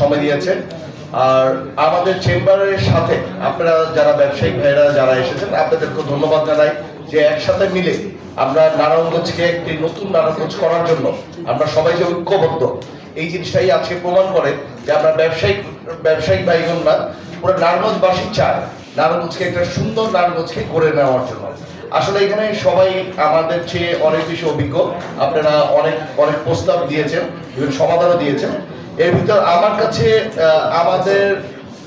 সময় দিয়েছেন। আর আমাদের চেম্বারের সাথে আপনারা যারা ব্যবসায়িক ভাইরা যারা এসেছেন আপনাদেরকে ধন্যবাদ জানাই যে একসাথে মিলে আমরা নারায়ণগঞ্জকে একটি নতুন নারায়ণগঞ্জ করার জন্য আমরা সবাই যে ঐক্যবদ্ধ, এই জিনিসটাই আজকে প্রমাণ করে যে আমরা ব্যবসায়িক ব্যবসায়িক ভাইগণরা পুরো নারায়ণগঞ্জবাসী চায় নারায়ণগঞ্জকে একটা সুন্দর নারায়ণগঞ্জকে করে নেওয়ার জন্য। আসলে এখানে সবাই আমাদের চেয়ে অনেক বেশি অভিজ্ঞ। আপনারা অনেক অনেক প্রস্তাব দিয়েছেন সমাধানও দিয়েছেন। এর ভিতর আমার কাছে আমাদের,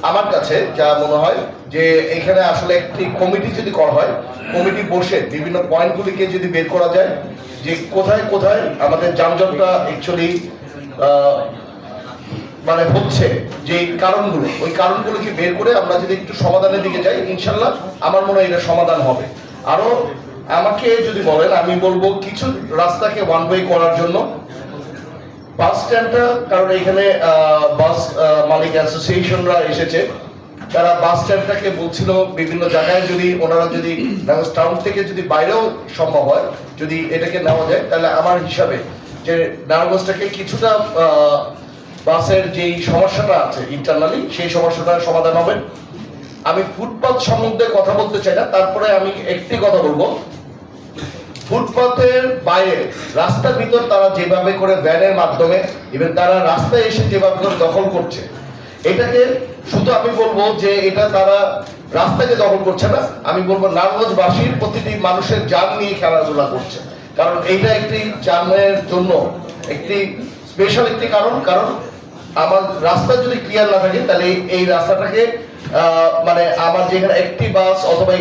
আমার কাছে যা মনে হয় যে এখানে আসলে একটি কমিটি যদি করা হয়, কমিটি বসে বিভিন্ন পয়েন্টগুলিকে যদি বের করা যায়, যে কোথায় কোথায় আমাদের যানজটটা অ্যাকচুয়ালি মানে হচ্ছে যে কারণগুলো, ওই কারণগুলোকে বের করে আমরা যদি একটু সমাধানের দিকে যাই ইনশাল্লাহ আমার মনে হয় এটা সমাধান হবে। আরও আমাকে যদি বলেন, আমি বলব কিছু রাস্তাকে ওয়ান ওয়ে করার জন্য বাস স্ট্যান্ডটা, কারণ এখানে বাস মালিক অ্যাসোসিয়েশনরা এসেছে। তারা বাস স্ট্যান্ডটাকে বলছিল বিভিন্ন জায়গায় যদি ওনারা যদি টাউন থেকে যদি বাইরেও সম্ভব হয়, যদি এটাকে নেওয়া যায়, তাহলে আমার হিসাবে যে নারায়ণগঞ্জটাকে কিছুটা বাসের যেই সমস্যাটা আছে ইন্টারনালি সেই সমস্যাটার সমাধান হবে। আমি ফুটপাথ সম্বন্ধে কথা বলতে চাই না, তারপরে আমি একটি কথা বলব। ফুটপাথের বাইরে, রাস্তার ভিতর তারা যেভাবে করে ভ্যানের মাধ্যমে ইভেন তারা রাস্তায় এসে যেভাবে করে দখল করছে। এটাকে শুধু আমি বলব যে এটা তারা রাস্তাকে দখল করছে না, আমি বলব নারায়ণগঞ্জবাসীর প্রতিটি মানুষের যান নিয়ে খেলাধুলা করছে। কারণ এইটা একটি যানের জন্য একটি স্পেশাল একটি কারণ কারণ আমার রাস্তা যদি ক্লিয়ার না থাকে, তাহলে এই- রাস্তাটাকে মানে আমার যেখানে একটি বাস অথবা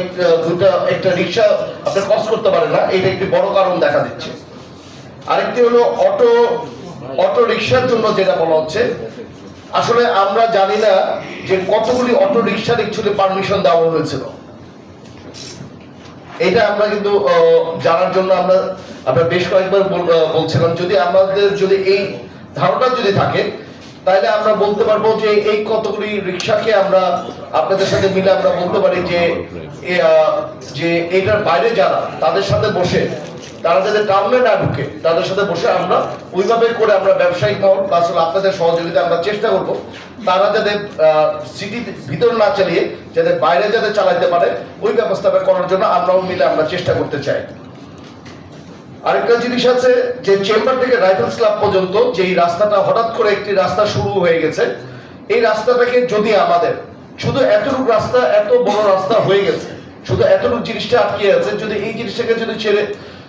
দুটা, একটা রিক্সা, আপনি ক্রস করতে পারেন না, এটা একটি বড় কারণ দেখা দিচ্ছে। আরেকটি হলো অটো অটো রিক্সার জন্য যেটা বলা হচ্ছে, আসলে আমরা জানি না যে কতগুলি অটো রিক্সার অ্যাকচুয়ালি পারমিশন দেওয়া হয়েছিল। এটা আমরা কিন্তু জানার জন্য আমরা আমরা বেশ কয়েকবার বলছিলাম, যদি আমাদের যদি এই ধারণা যদি থাকে তাহলে আমরা বলতে পারব যে এই কতগুলি রিক্সাকে আমরা আপনাদের সাথে মিলে আমরা বলতে পারি যে যে এটার বাইরে যারা, তাদের সাথে বসে, তারা যাতে টাউনে না ঢুকে, তাদের সাথে বসে আমরা ওইভাবে করে আমরা ব্যবসায়িক প্লাস হলো আপনাদের সহযোগিতা আমরা চেষ্টা করব, তারা যাতে সিটি ভিতরে না চালিয়ে, যাতে বাইরে যাতে চালাইতে পারে, ওই ব্যবস্থাটা করার জন্য আমরাও মিলে আমরা চেষ্টা করতে চাই। আরেকটা জিনিস আছে, যে চেম্বার থেকে রাইফেলস ক্লাব পর্যন্ত যে রাস্তাটা হঠাৎ করে একটি রাস্তা শুরু হয়ে গেছে, এই রাস্তাটাকে যদি আমাদের, শুধু এতটুকু রাস্তা, এত বড় রাস্তা হয়ে গেছে, শুধু এতটুকু জিনিসটা আটকে আছে, যদি এই জিনিসটাকে যদি ছেড়ে,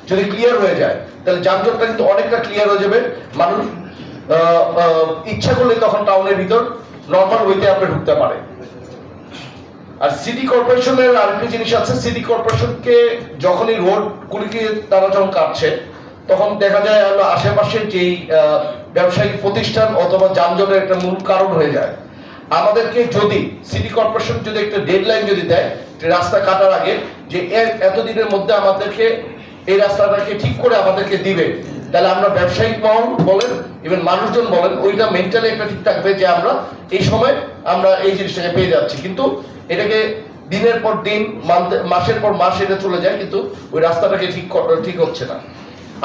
যদি ক্লিয়ার হয়ে যায়, তাহলে যানজটটা কিন্তু অনেকটা ক্লিয়ার হয়ে যাবে। মানুষ ইচ্ছা করলে তখন টাউনের ভিতর নর্মাল ওয়েতে আপনি ঢুকতে পারে আর সিটি কর্পোরেশনের আরেকটি জিনিস আছে সিটি কর্পোরেশনকে যখনই রোড গুলিকে তারা যখন কাটছে, তখন দেখা যায় হলো আশেপাশের যেই ব্যবসায়িক প্রতিষ্ঠান অথবা যানজটের একটা মূল কারণ হয়ে যায়। আমাদেরকে যদি সিটি কর্পোরেশন যদি একটা ডেডলাইন যদি দেয় রাস্তা কাটার আগে, যে এতদিনের মধ্যে আমাদেরকে এই রাস্তাটাকে ঠিক করে আমাদেরকে দিবে তাহলে আমরা ব্যবসায়িক মহল বলেন ইভেন মানুষজন বলেন, ওইটা মেন্টালি একটা ঠিক থাকবে যে আমরা এই সময় আমরা এই জিনিসটাকে পেয়ে যাচ্ছি। কিন্তু এটাকে দিনের পর দিন মাসের পর মাস এটা চলে যায়, কিন্তু ওই রাস্তাটাকে ঠিক ঠিক হচ্ছে না।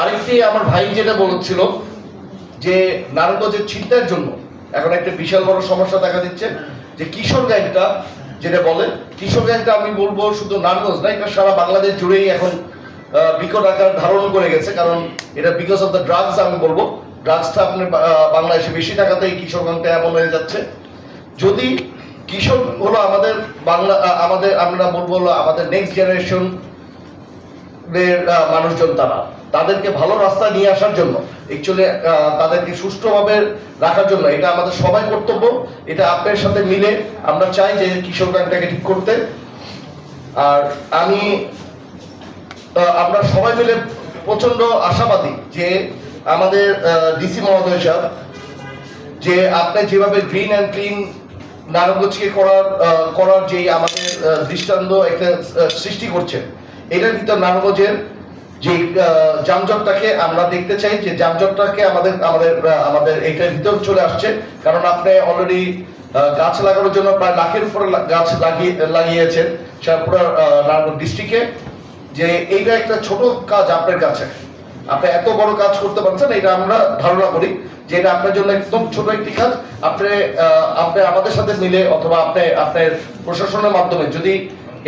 আরেকটি আমার ভাই যেটা বলেছিল যে নারায়ণগঞ্জের ছিনতাইয়ের জন্য এখন একটা বিশাল বড় সমস্যা দেখা দিচ্ছে যে কিশোর গ্যাংটা যেটা বলে, কিশোর গ্যাংটা আমি বলব শুধু নারায়ণগঞ্জ না, এটা সারা বাংলাদেশ জুড়েই এখন বিকট আকার ধারণ করে গেছে, কারণ এটা বিকজ অফ দ্য ড্রাগস আমি বলব। ড্রাগসটা আপনি বাংলাদেশে বেশি টাকাতে এই কিশোর এমন হয়ে যাচ্ছে। যদি কিশোর হলো আমাদের বাংলা আমাদের, আমরা বলব হলো আমাদের নেক্সট জেনারেশন মানুষজন তারা। তাদেরকে ভালো রাস্তা নিয়ে আসার জন্য অ্যাকচুয়ালি তাদেরকে সুষ্ঠুভাবে রাখার জন্য, এটা আমাদের সবাই কর্তব্য। এটা আপনার সাথে মিলে আমরা চাই যে কিশোর গ্যাংটাকে ঠিক করতে। আর আমি আমরা সবাই মিলে প্রচণ্ড আশাবাদী যে আমাদের ডিসি মহোদয় সাহেব, যে আপনি যেভাবে গ্রিন অ্যান্ড ক্লিন নারায়ণগঞ্জকে করার করার যে আমাদের দৃষ্টান্ত একটা সৃষ্টি করছেন, এটার ভিতর নারায়ণগঞ্জের যে যানজটটাকে আমরা দেখতে চাই, যে যানজটটাকে আমাদের আমাদের আমাদের এটার ভিতর চলে আসছে, কারণ আপনি অলরেডি গাছ লাগানোর জন্য প্রায় লাখের উপরে গাছ লাগিয়ে, লাগিয়েছেন পুরো নারায়ণগঞ্জ ডিস্ট্রিক্টে যে এইটা একটা ছোট কাজ আপনার কাছে। আপনি এত বড় কাজ করতে পারছেন, এটা আমরা ধারণা করি যে এটা আপনার জন্য একদম ছোট একটি কাজ। আপনি আপনি আমাদের সাথে মিলে অথবা আপনি, আপনার প্রশাসনের মাধ্যমে যদি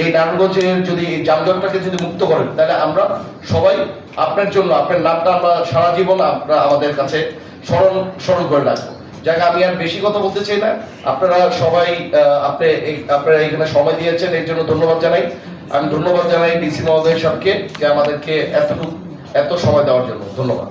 এই নারায়ণগঞ্জের যদি যানজটটাকে যদি মুক্ত করেন, তাহলে আমরা সবাই আপনার জন্য, আপনার নামটা আমরা সারা জীবন আমরা আমাদের কাছে স্মরণ স্মরণ করে রাখব। যাকে, আমি আর বেশি কথা বলতে চাই না। আপনারা সবাই আপনি আপনারা এখানে সময় দিয়েছেন, এর জন্য ধন্যবাদ জানাই। আমি ধন্যবাদ জানাই ডিসি মহোদয় সবকে যে আমাদেরকে এতটুকু এত সময় দেওয়ার জন্য ধন্যবাদ।